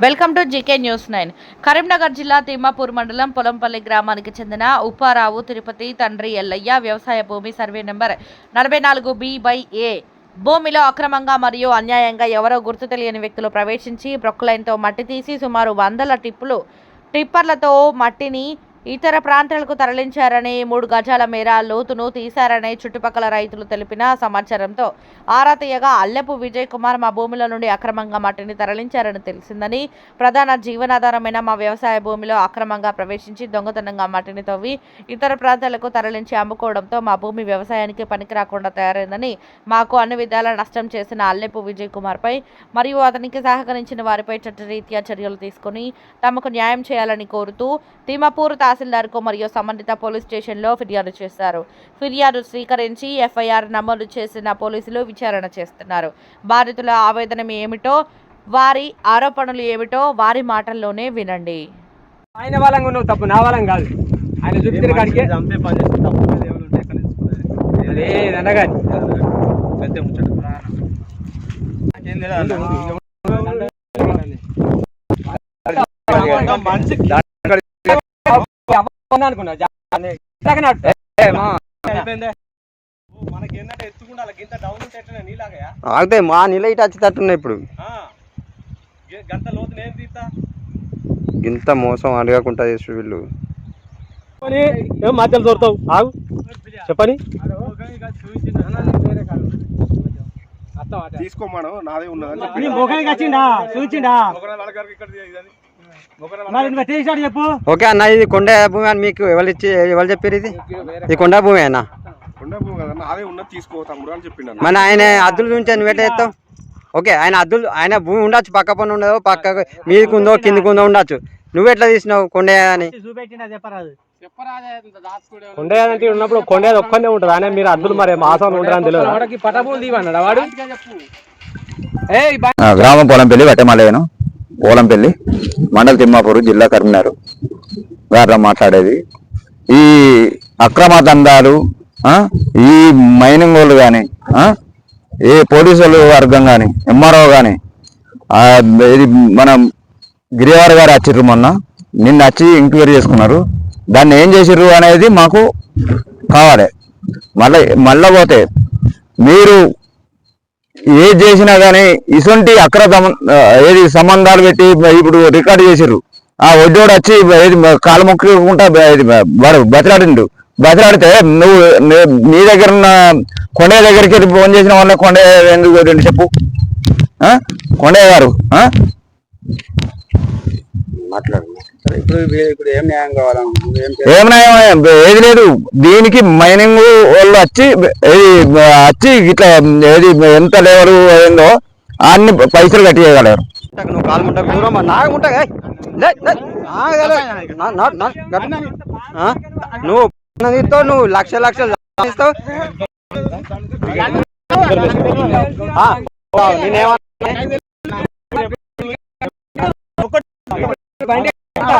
Welcome to GK news nine. Karimnagar జిల్లా తిమ్మాపూర్ మండలం పొలంపల్లి గ్రామానికి చెందిన ఉప్పారావు తిరుపతి తండ్రి ఎల్లయ్య వ్యవసాయ భూమి సర్వే నెంబర్ నలభై నాలుగు బి బై ఏ. భూమిలో అక్రమంగా మరియు అన్యాయంగా ఎవరో గుర్తు తెలియని వ్యక్తులు ప్రవేశించి బ్రొక్లైన్తో మట్టి తీసి సుమారు వందల టిప్పులు టిప్పర్లతో మట్టిని ఇతర ప్రాంతాలకు తరలించారని మూడు గజాల మేర లోతును తీశారని చుట్టుపక్కల రైతులు తెలిపిన సమాచారంతో ఆరా తీయగా అల్లెపు విజయ్ కుమార్ మా భూముల నుండి అక్రమంగా మట్టిని తరలించారని తెలిసిందని ప్రధాన జీవనాధారమైన మా వ్యవసాయ భూమిలో అక్రమంగా ప్రవేశించి దొంగతనంగా మట్టిని తవ్వి ఇతర ప్రాంతాలకు తరలించి అమ్ముకోవడంతో మా భూమి వ్యవసాయానికి పనికిరాకుండా తయారైందని మాకు అన్ని విధాల నష్టం చేసిన అల్లెపు విజయ్ కుమార్పై మరియు అతనికి సహకరించిన వారిపై చట్టరీత్యా చర్యలు తీసుకుని తమకు న్యాయం చేయాలని కోరుతూ తిమపూర్ తహసీల్దార్కు మరియు సంబంధిత పోలీస్ స్టేషన్లో ఫిర్యాదు చేశారు. ఫిర్యాదు స్వీకరించి ఎఫ్ఐఆర్ నమోదు చేసిన పోలీసులు విచారణ చేస్తున్నారు. బాధితుల ఆవేదన ఏమిటో వారి ఆరోపణలు ఏమిటో వారి మాటల్లోనే వినండి. ఆయన వాళ్ళంగా నువ్వు తప్పు నా వాళ్ళం కాదు. ఆయన చూపించిన కాడికి. ఆగితే మా నీళ్ళ ఇటు వచ్చేటట్టున్నాయి ఇప్పుడు. ఇంత మోసం అడగకుండా చేసి వీళ్ళు. ఏం మధ్యలో దొరుకుతావు. ఆగు. చెప్పని. తీసుకోమను నాదే ఉన్నదని నీ ముఖానికి వచ్చిండా చూచిండా చెప్పు? ఓకే అన్న ఇది కొండ భూమి అని మీకు ఎవరు ఇచ్చి ఎవరు చెప్పారు ఇది? ఈ కొండ భూమి అన్న. కొండ. మన ఆయన అద్దుల నుంచి నువ్వు ఎట్లా చేస్తావు? ఓకే ఆయన అద్దులు ఆయన భూమి ఉండొచ్చు పక్క పని ఉండదు పక్క మీదకి ఉందో కిందకు ఉందో ఉండొచ్చు. నువ్వు ఎట్లా తీసినావు కొండ అని? చెప్పరాదు. కొండేదంటే ఉన్నప్పుడు కొండేది ఒక్కనే ఉంటుంది ఆయన మీరు అద్దులు మరి మాసం ఉంటారని తెలియదు? గ్రామం పోలంపల్లి వట్టమలేను ఓలంపల్లి మండల తిమ్మాపూర్ జిల్లా కరీంనగర్ గారిలో మాట్లాడేది. ఈ అక్రమ దందాలు ఈ మైనింగ్ వాళ్ళు కానీ ఏ పోలీసులు వర్గం కానీ ఎంఆర్ఓ కానీ ఇది మనం గిరివారి గారు వచ్చిర్రు మొన్న నిన్న వచ్చి ఎంక్వైరీ చేసుకున్నారు. దాన్ని ఏం చేసిర్రు అనేది మాకు కావాలి. మళ్ళీ మళ్ళీ పోతే మీరు ఏది చేసినా కానీ ఇసుంటి అక్ర ఏది సంబంధాలు పెట్టి ఇప్పుడు రికార్డు చేసిర్రు. ఆ వడ్డోడు వచ్చి ఏది కాలు మొక్కుకుంటా బతిలాడిండు. బతిలాడితే నువ్వు నీ- దగ్గర ఉన్న కొండ దగ్గరికి వెళ్ళి ఫోన్ చేసిన వాళ్ళ కొండ ఎందుకు చెప్పు. ఆ? కొండయ్య గారు ఆ? ఏమన్నా ఏది లేదు. దీనికి మైనింగ్ వాళ్ళు వచ్చి ఏది వచ్చి ఇట్లా ఏది ఎంత లెవెల్ ఏందో అన్ని పైసలు కట్టియగలరు. నువ్వు కాలు ముట్టకు దూరం? నువ్వు తీస్తావు నువ్వు లక్ష లక్షలు ఇస్తావు నేనేమన్నా నువ్వు ఆగు. కేవలం ఇంప్రెషన్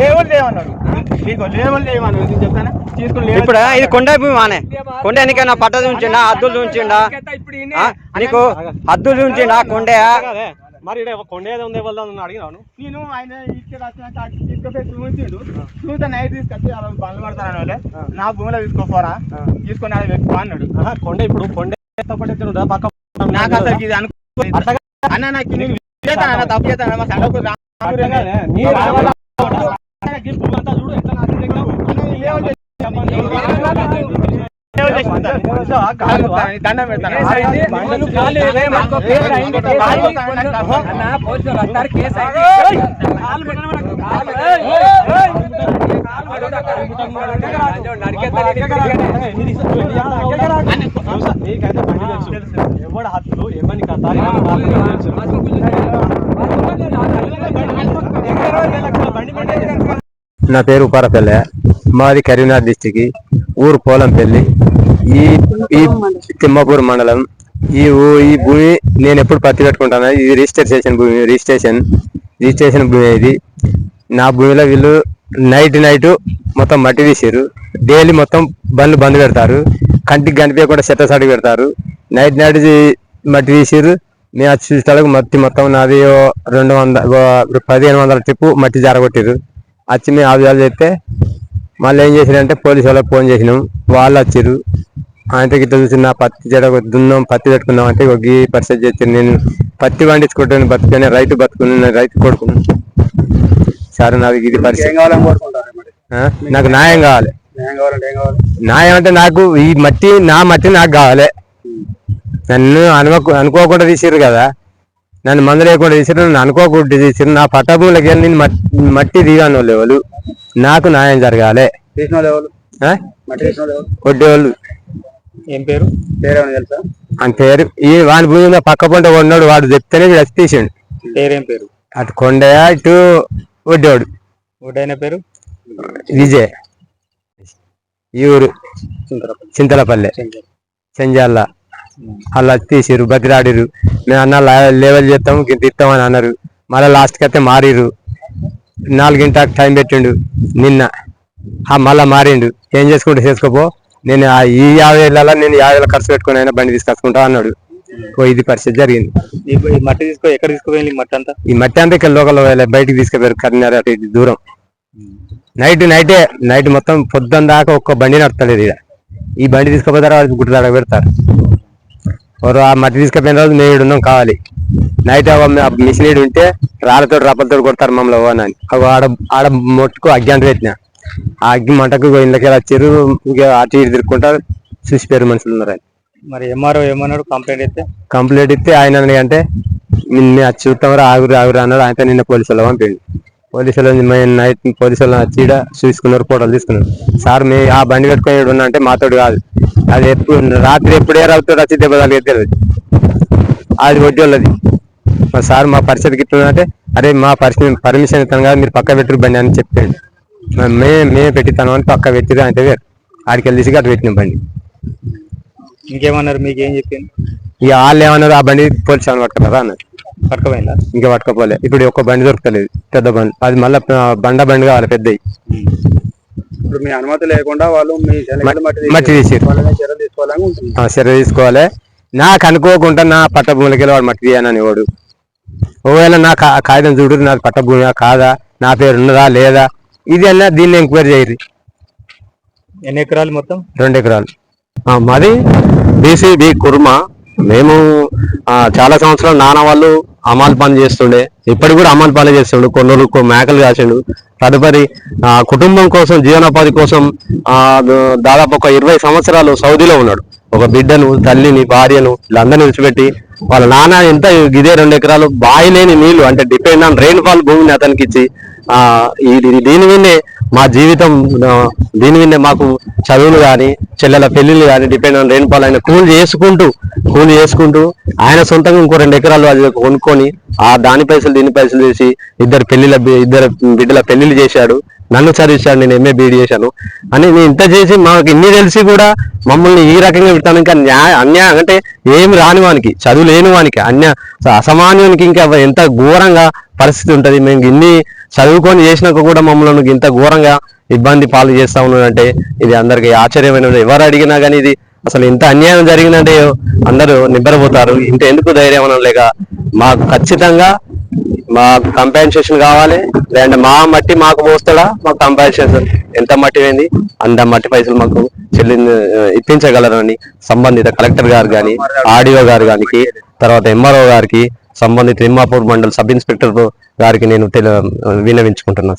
లేవలు లేవన్నాడు. నీకు లేవలు లేవన్నాడు. నేను చెప్తానా? తీసుకుని ఇప్పుడు ఇది కొండ మానే. కొండ ఎన్నికైనా పట్ట చూంచిండా అద్దులు చూంచిండా? నీకు అద్దులు చూంచిండా కొండ. మరి కొండ ఏదో ఉంది అడిగినాను నేను ఆయన ఇచ్చి రాసిన తీసుకొస్తే చూపించిండు. చూస్తే నైట్ తీసుకొచ్చి అలా బండ్లు పడతాను వాళ్ళే. నా భూమిలో తీసుకోపోరా తీసుకొని అది పెట్టుకో అన్నాడు. కొండ ఇప్పుడు కొండ పక్క నాకు అసలు ఇది అనుకో అన్న నాకు తప్పు చేస్తాను మా సండకు దండం పెడతాను. బండ్లు ఖాళీ ఇవే, మనకు పేరు అయింది. కాలు మొక్కుతాను, నాకు తప్పు. అన్న, పోలీసులు వస్తారు, కేసు అయింది. కాలు పెట్టండి మనకు. కాలు, ఏయ్, ఏయ్. నీకైతే బండి తెలుసు ఎవడు హత్తులు ఎవరిని కథ ఎవరిని బండి బండి నా పేరు ఉపారపల్లె మాది కరీంనగర్ డిస్టిక్ ఊరు పోలంపల్లి. ఈ ఈ తిమ్మపూర్ మండలం. ఈ ఈ భూమి నేను ఎప్పుడు పత్తి పెట్టుకుంటాను ఇది రిజిస్ట్రేషన్ భూమి రిజిస్ట్రేషన్ రిజిస్ట్రేషన్ భూమి ఇది. నా భూమిలో వీళ్ళు నైట్ నైట్ మొత్తం మట్టి తీసారు డైలీ మొత్తం బండ్లు బంద్ పెడతారు. కంటికి కనిపించకుండా చెత్త సడి పెడతారు. నైట్ నైట్ మట్టి తీసారు నేను అది చూసేటప్పుడు మట్టి మొత్తం నాది రెండు వందల పదిహేను వందల ట్రిప్పు మట్టి జారగొట్టారు వచ్చి మేము ఆవియాలు చెప్తే మళ్ళీ ఏం చేసిరంటే పోలీసు వాళ్ళకి ఫోన్ చేసినాం. వాళ్ళు వచ్చారు ఆయనతో ఇట్లా చూసి నా పత్తి జడ దున్నాం పత్తి పెట్టుకుందాం అంటే ఒక ఈ పరిస్థితి చేసి నేను పత్తి పండించుకుంటాను బతుకునే రైతు బతుకుని రైతు కొడుకును. సరే నాకు ఇది పరిస్థితి? నాకు న్యాయం కావాలి. న్యాయం అంటే నాకు ఈ మట్టి నా మట్టి నాకు కావాలి. నన్ను అనుకో అనుకోకుండా తీసిర్రు కదా. నన్ను మందు లేకుండా తీసిర్రు నన్ను అనుకోకుండా తీసిర్రు. నా పట్టభూమిలోకి వెళ్ళి నేను మట్టి మట్టి దిగాను వాళ్ళు ఎవరు? నాకు న్యాయం జరగాలి? కొట్టేవాళ్ళు. ఏం పేరు? పేరేమైనా తెలుసా? అని పేరు. ఈ వాని భూమి మీద పక్క పంట కొన్నాడు వాడు చెప్తేనే వీడు వచ్చి తీసిండు. పేరేం పేరు? అటు కొండయ ఇటు వడ్డేవాడు. ఒకటైన పేరు? విజయ్. ఈ ఊరు. చింతలపల్లె. చెంజాల. అలా తీసిరు బతిరాడిరు మేము అన్న లెవెల్ చేస్తాం ఇంత ఇస్తామని అన్నారు. మళ్ళీ లాస్ట్కి అయితే మారిరు నాలుగింట టైం పెట్టిండు. నిన్న. ఆ మళ్ళా మారిండు. ఏం చేసుకుంటే చేసుకోపో? నేను ఆ ఈ యాభై వేల నేను యాభై వేల ఖర్చు పెట్టుకుని అయినా బండి తీసుకొచ్చుకుంటా అన్నాడు. ఓ ఇది పరిస్థితి జరిగింది. ఈ- మట్టి తీసుకో ఎక్కడ తీసుకుపోయింది మట్టి అంతా? ఈ మట్టి అంతా ఇక్కడ లోకల్ బయటికి తీసుకుపోయారు కరీంనగర్ అటు ఇటు దూరం. నైట్ నైటే నైట్ మొత్తం పొద్దున్న దాకా ఒక్క బండి నడతలేదు ఇక ఈ బండి తీసుకుపోతారు గుట్టు దాకా పెడతారు. ఎవరు ఆ మట్టి తీసుకుపోయిన రోజు మేము ఉన్నాం కావాలి. నైట్ మిషన్ ఈడు ఉంటే రాళ్ళతో రప్పలతో కొడతారు మమ్మల్ని ఓన్ అని. ఆడ ఆడ మొట్టుకు అగ్గి అంట పెట్టిన. ఆ అగ్గి మంటకు ఇళ్ళకి వచ్చారు అటు ఇటు తిరుక్కుంటారు చూసిపోయారు మనుషులు ఉన్నారు అని. మరి ఎంఆర్ఓ ఏమన్నాడు? కంప్లైంట్ అయితే కంప్లైంట్ ఇస్తే ఆయన అంటే నిన్న చూస్తామరా ఆగురు ఆగురు అన్నాడు. ఆయన నిన్న పోలీసులు పంపిండు. పోలీసులు మేము నైట్ పోలీసులు వచ్చి ఈడ చూసుకున్నారు ఫోటోలు తీసుకున్నారు. సార్ మీ ఆ బండి పెట్టుకొని ఉన్నా అంటే మాతోడు కాదు. అది ఎప్పుడు రాత్రి ఎప్పుడు రావుతాడు వచ్చి దెబ్బ అది వడ్డీ వాళ్ళది మా సార్ మా పరిస్థితికి ఇట్లుందంటే అరే మా పరిస్థితి పర్మిషన్ ఇస్తాను కదా మీరు పక్క పెట్టరు బండి అని చెప్పాడు. మే మేమే పెట్టిస్తాను అని పక్క పెట్టిరు అంటే వేరు. ఆడికి వెళ్ళి తీసుకు అటు పెట్టిన బండి. ఇంకేమన్నారు మీకు ఏం చెప్పింది ఇక వాళ్ళు ఏమన్నారు ఆ బండి పోలీసు ఏమైనా పట్టుకున్నారా అన్నారు. పట్టుకపోయిందా ఇంకా పట్టుకోపోలే ఇప్పుడు ఒక్క బండి దొరకలేదు. పెద్ద బండి. అది మళ్ళీ బండ బండి కావాలి పెద్దవి ఇప్పుడు మీ అనుమతి లేకుండా వాళ్ళు మీ మట్టి తీసిరు సరే తీసుకోవాలి. నాకు అనుకోకుండా నా పట్ట భూమికి వెళ్ళి వాడు మట్టి తీయనని వాడు. ఒకవేళ నా కా- కాగితం చూడు నాది పట్ట భూమి కాదా? నా పేరు ఉన్నదా లేదా? ఇది అన్నా దీన్ని ఎంక్వైరీ చేయరు. ఎన్ని ఎకరాలు మొత్తం? రెండు ఎకరాలు. ఆ, మాది బీసీబీ కుర్మ మేము చాలా సంవత్సరాలు నాన్న వాళ్ళు అమాల్ పని చేస్తుండే. ఇప్పటికి కూడా అమాల్ పని చేస్తుండు. కొన్ని రోజులు మేకలు కాసిండు. తదుపరి కుటుంబం కోసం జీవనోపాధి కోసం దాదాపు ఒక ఇరవై సంవత్సరాలు సౌదీలో ఉన్నాడు. ఒక బిడ్డను తల్లిని భార్యను వీళ్ళందరినీ విడిచిపెట్టి వాళ్ళ నాన్న ఎంత ఇదే రెండు ఎకరాలు బావి లేని నీళ్ళు అంటే డిపెండ్ ఆన్ రెయిన్ ఫాల్ భూమిని అతనికి ఇచ్చి దీని మీదే మా జీవితం దీని విన్నే మాకు చదువులు కానీ చెల్లెల పెళ్ళిళ్ళు కానీ డిపెండ్ ఆన్ రెయిన్ ఆయన కూలి చేసుకుంటూ కూలి చేసుకుంటూ ఆయన సొంతంగా ఇంకో రెండు ఎకరాలు అది కొనుక్కొని ఆ దాని పైసలు దీని పైసలు చేసి ఇద్దరు పెళ్ళిళ్ళ ఇద్దరు బిడ్డల పెళ్ళిళ్ళు చేశాడు. నన్ను చదివించాడు నేను ఎంఏ బీఈడి చేశాను. అని నేను ఇంత చేసి మాకు ఇన్ని తెలిసి కూడా మమ్మల్ని ఈ రకంగా పెడతాను. ఇంకా న్యాయ అన్యాయం అంటే ఏమి రాని వానికి చదువు లేని వానికి అన్య అసమాన్యానికి ఇంకా ఎంత ఘోరంగా పరిస్థితి ఉంటుంది. మేము ఇన్ని చదువుకొని చేసినాక కూడా మమ్మల్ని ఇంత ఘోరంగా ఇబ్బంది పాలు చేస్తా ఉన్నాడంటే ఇది అందరికి ఆశ్చర్యమైన ఎవరు అడిగినా కానీ ఇది అసలు ఇంత అన్యాయం జరిగిందంటే అందరూ నిబ్బరపోతారు. ఇంత ఎందుకు ధైర్యం అనడం లేక మాకు ఖచ్చితంగా మాకు కంపెన్సేషన్ కావాలి. లేదంటే మా మట్టి మాకు పోస్తాడా? మాకు కంపెన్సేషన్ ఎంత మట్టి పోయింది? అంత మట్టి పైసలు మాకు చెల్లి ఇప్పించగలరని సంబంధిత కలెక్టర్ గారు కానీ ఆడియో గారు గారికి తర్వాత ఎంఆర్ఓ గారికి సంబంధిత తిమ్మాపూర్ మండల్ సబ్ ఇన్స్పెక్టర్ గారికి నేను తెల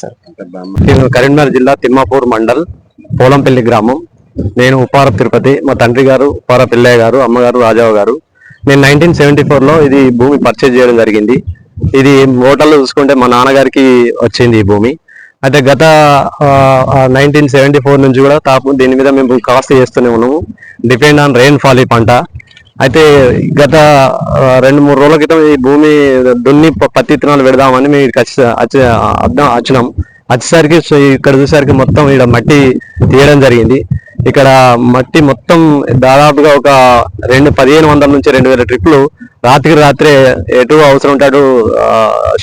సార్. నేను కరీంనగర్ జిల్లా తిమ్మాపూర్ మండల్ పోలంపల్లి గ్రామం. నేను ఉపార తిరుపతి మా తండ్రి గారు ఉప్పార పిల్లయ్య గారు అమ్మగారు రాజావు గారు. నేను నైన్టీన్ సెవెంటీ ఫోర్లో ఇది భూమి పర్చేజ్ చేయడం జరిగింది. ఇది హోటల్లో చూసుకుంటే మా నాన్నగారికి వచ్చింది ఈ భూమి. అయితే గత నైన్టీన్ సెవెంటీ ఫోర్ నుంచి కూడా తాపు దీని మీద మేము కాస్ట్ చేస్తూనే ఉన్నాము. డిపెండ్ ఆన్ రెయిన్ఫాల్ ఈ పంట. అయితే గత రెండు మూడు రోజుల క్రితం ఈ భూమి దున్ని పత్తి విత్తనాలు పెడదామని మేము అర్థం వచ్చినాం. వచ్చేసరికి సో ఇక్కడ చూసేసరికి మొత్తం ఇక్కడ మట్టి తీయడం జరిగింది. ఇక్కడ మట్టి మొత్తం దాదాపుగా ఒక రెండు పదిహేను వందల నుంచి రెండు వేల ట్రిప్లు రాత్రికి రాత్రే ఎటు అవసరం ఉంటాడు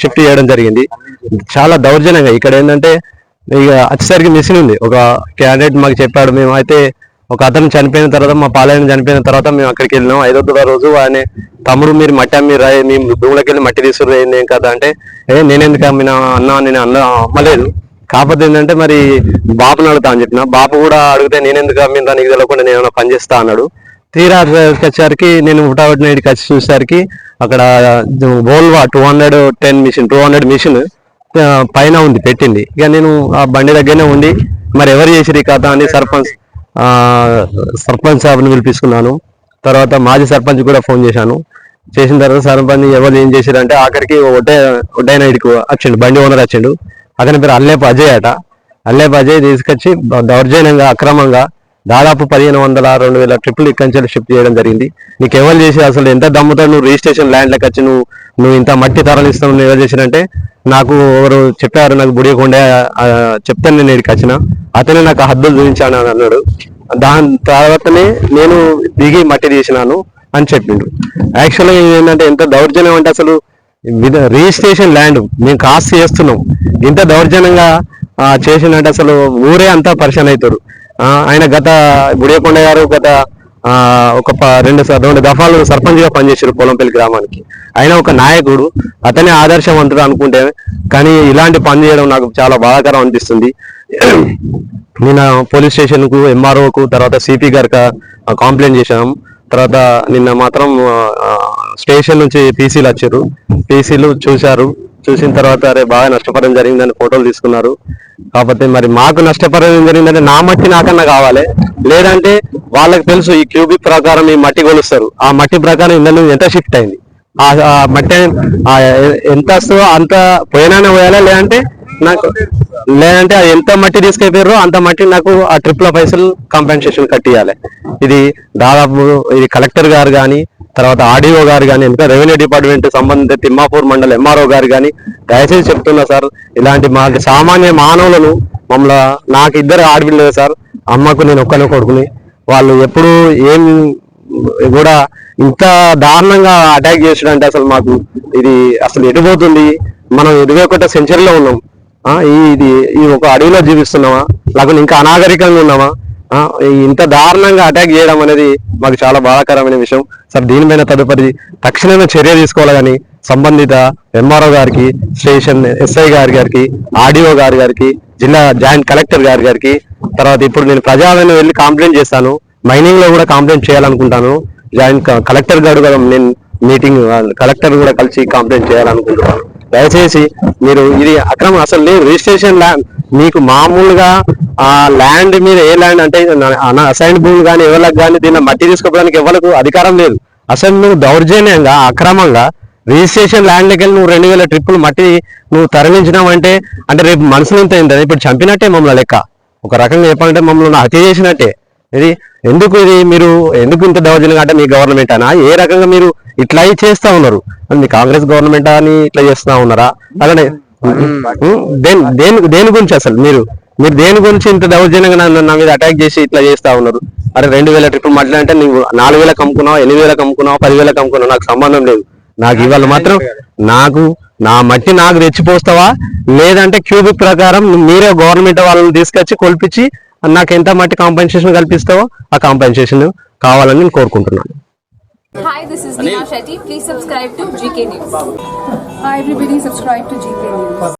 షిఫ్ట్ చేయడం జరిగింది. చాలా దౌర్జన్యంగా. ఇక్కడ ఏంటంటే ఇక వచ్చేసరికి మిషన్ ఉంది. ఒక క్యాండిడేట్ మాకు చెప్పాడు మేము అయితే ఒక అతను చనిపోయిన తర్వాత మా పాలన చనిపోయిన తర్వాత మేము అక్కడికి వెళ్ళినాం. ఐదో రోజు ఆయన తమ్ముడు మీరు మట్టి అమ్మి రా మీ భూములకి వెళ్ళి మట్టి తీసుకురు ఏంది ఏం కదా అంటే ఏ నేనెందుకు అమ్మినా అన్నా నేను అన్న అమ్మలేదు. కాకపోతే ఏంటంటే మరి బాపుని అడుగుతా అని చెప్పిన. బాపు కూడా అడిగితే నేనెందుకు అమ్మిందా నీకు తెలియకుండా నేను ఏమైనా పని చేస్తా అన్నాడు. తీరా వచ్చేసరికి నేను హుటాహుటి నైట్కి వచ్చి చూసేసరికి అక్కడ Volvo two hundred ten machine two hundred machine పైన ఉంది పెట్టింది. ఇక నేను ఆ బండి దగ్గరనే ఉండి మరి ఎవరు చేసిరు ఈ కథ? అని సర్పంచ్ సర్పంచ్ సాబ్ని పిలిపించుకున్నాను. తర్వాత మాజీ సర్పంచ్ కూడా ఫోన్ చేశాను. చేసిన తర్వాత సర్పంచ్ ఎవరు ఏం చేశారంటే ఆఖరికి ఒడ్డే ఒడ్డైన ఇడికి వచ్చిండు బండి ఓనర్ వచ్చిండు అతని పేరు అల్లేపు అజయ్ అట. అల్లేపు అజయ్ తీసుకొచ్చి దౌర్జన్యంగా అక్రమంగా దాదాపు పదిహేను వందల రెండు వేల ట్రిపుల్ ఇక్కడి నుంచి షిఫ్ట్ చేయడం జరిగింది. నీకు ఎవరు చేసి అసలు ఎంత దమ్ముతో నువ్వు రిజిస్ట్రేషన్ ల్యాండ్లకు వచ్చి నువ్వు నువ్వు ఇంత మట్టి తరలిస్తావు నువ్వు ఎలా చేసినంటే నాకు ఎవరు చెప్పారు నాకు బుడియకుండా చెప్తాను నేను ఇక్కడికి వచ్చిన. అతనే నాకు హద్దులు చూపించాను అని అన్నాడు. దాని తర్వాతనే నేను దిగి మట్టి తీసినాను అని చెప్పిండు. యాక్చువల్గా ఏంటంటే ఎంత దౌర్జన్యం అంటే అసలు రిజిస్ట్రేషన్ ల్యాండ్ మేము కాస్ట్ చేస్తున్నాం. ఇంత దౌర్జన్యంగా ఆ, చేసిందంటే అసలు ఊరే అంతా పరిచయం అవుతారు. ఆయన గత బుడియకొండ గారు గత ఒక రెండు రెండు దఫాలు సర్పంచ్గా పనిచేశారు పొలంపల్లి గ్రామానికి. ఆయన ఒక నాయకుడు అతనే ఆదర్శవంతుడు అనుకుంటే కానీ ఇలాంటి పని చేయడం నాకు చాలా బాధాకరం అనిపిస్తుంది. నిన్న పోలీస్ స్టేషన్కు ఎంఆర్ఓకు తర్వాత సిపి గారికి కంప్లైంట్ చేశాం. తర్వాత నిన్న మాత్రం స్టేషన్ నుంచి పీసీలు వచ్చారు. పీసీలు చూశారు. చూసిన తర్వాత అరే బాగా నష్టపరం జరిగిందని ఫోటోలు తీసుకున్నారు. కాకపోతే మరి మాకు నష్టపరం జరిగిందంటే నా మట్టి నాకన్నా కావాలి. లేదంటే వాళ్ళకి తెలుసు ఈ క్యూబిక్ ప్రకారం ఈ మట్టి కొలుస్తారు. ఆ మట్టి ప్రకారం ఇందులో ఎంత షిఫ్ట్ అయింది? ఆ మట్టి ఎంత వస్తుందో అంత పోయినానే పోయాలా? లేదంటే నాకు లేదంటే అది ఎంత మట్టి తీసుకెళ్ళారో అంత మట్టి నాకు ఆ ట్రిప్ల పైసలు కాంపెన్సేషన్ కట్టియాలి ఇది దాదాపు ఇది కలెక్టర్ గారు కానీ తర్వాత ఆర్డీఓ గారు కానీ ఇంకా రెవెన్యూ డిపార్ట్మెంట్ సంబంధిత తిమ్మాపూర్ మండల ఎంఆర్ఓ గారు కానీ దయచేసి చెప్తున్నా సార్ ఇలాంటి మాకు సామాన్య మానవులను మమ్మల్ని నాకు ఇద్దరు ఆడపిల్లలు సార్ అమ్మకు నేను ఒక్కనే కొడుకుని వాళ్ళు ఎప్పుడు ఏం కూడా ఇంత దారుణంగా అటాక్ చేసాడు అంటే అసలు మాకు ఇది అసలు ఎటుపోతుంది? మనం ఇరవై ఒకటో సెంచరీలో ఉన్నాం. ఇది ఈ ఒక అడవిలో జీవిస్తున్నామా? లేకపోతే ఇంకా అనాగరికంగా ఉన్నామా? ఇంత దారుణంగా అటాక్ చేయడం అనేది మాకు చాలా బాధాకరమైన విషయం. సార్ దీనిపైన తదుపరి తక్షణమే చర్య తీసుకోవాలి కానీ సంబంధిత ఎంఆర్ఓ గారికి స్టేషన్ ఎస్ఐ గారి గారికి ఆర్డీఓ గారి గారికి జిల్లా జాయింట్ కలెక్టర్ గారి గారికి తర్వాత ఇప్పుడు నేను ప్రజాదరణ వెళ్ళి కంప్లైంట్ చేస్తాను. మైనింగ్లో కూడా కంప్లైంట్ చేయాలనుకుంటాను. జాయింట్ కలెక్టర్ గారు కూడా నేను మీటింగ్ కలెక్టర్ కూడా కలిసి కంప్లైంట్ చేయాలనుకుంటున్నాను. దయచేసి మీరు ఇది అక్రమం అసలు లేదు. రిజిస్ట్రేషన్ ల్యాండ్ మీకు మామూలుగా ఆ ల్యాండ్ మీద ఏ ల్యాండ్ అంటే అసైన్ భూమి కానీ ఎవరికి కానీ దీన్ని మట్టి తీసుకోవడానికి ఎవరికి అధికారం లేదు. అసలు నువ్వు దౌర్జన్యంగా అక్రమంగా రిజిస్ట్రేషన్ ల్యాండ్ దగ్గర నువ్వు రెండు వేల ట్రిప్పులు మట్టి నువ్వు తరలించినావు అంటే అంటే రేపు మనసులో ఇంత అయింది? ఇప్పుడు చంపినట్టే మమ్మల్ని లెక్క. ఒక రకంగా చెప్పాలంటే మమ్మల్ని హత్య చేసినట్టే. ఇది ఎందుకు ఇది మీరు ఎందుకు ఇంత దౌర్జన్యంగా అంటే మీ గవర్నమెంట్ అనా? ఏ రకంగా మీరు ఇట్లా చేస్తా ఉన్నారు? మీ కాంగ్రెస్ గవర్నమెంట్ అని ఇట్లా చేస్తా ఉన్నారా? అలానే దేని దేని దేని గురించి అసలు మీరు? మీరు దేని గురించి ఇంత దౌర్జన్యంగా నన్ను నా మీద అటాక్ చేసి ఇట్లా చేస్తా ఉన్నారు? అరే రెండు వేల ట్రిపుల్ మాట్లాడంటే అంటే నువ్వు నాలుగు వేలకు అమ్ముకున్నావు ఎనిమిది వేలకు అమ్ముకున్నావు పది అమ్ముకున్నావు నాకు సంబంధం లేదు. నాకు ఇవాళ మాత్రం నాకు నా మట్టి నాకు తెచ్చిపోస్తావా లేదంటే క్యూబిక్ ప్రకారం మీరే గవర్నమెంట్ వాళ్ళని తీసుకొచ్చి కొల్పించి నాకు ఎంత మట్టి కాంపెన్సేషన్ కల్పిస్తావో ఆ కాంపెన్సేషన్ కావాలని నేను కోరుకుంటున్నాను Hi, this is Neha Shetty. Please subscribe to GK News. Hi everybody, subscribe to GK News.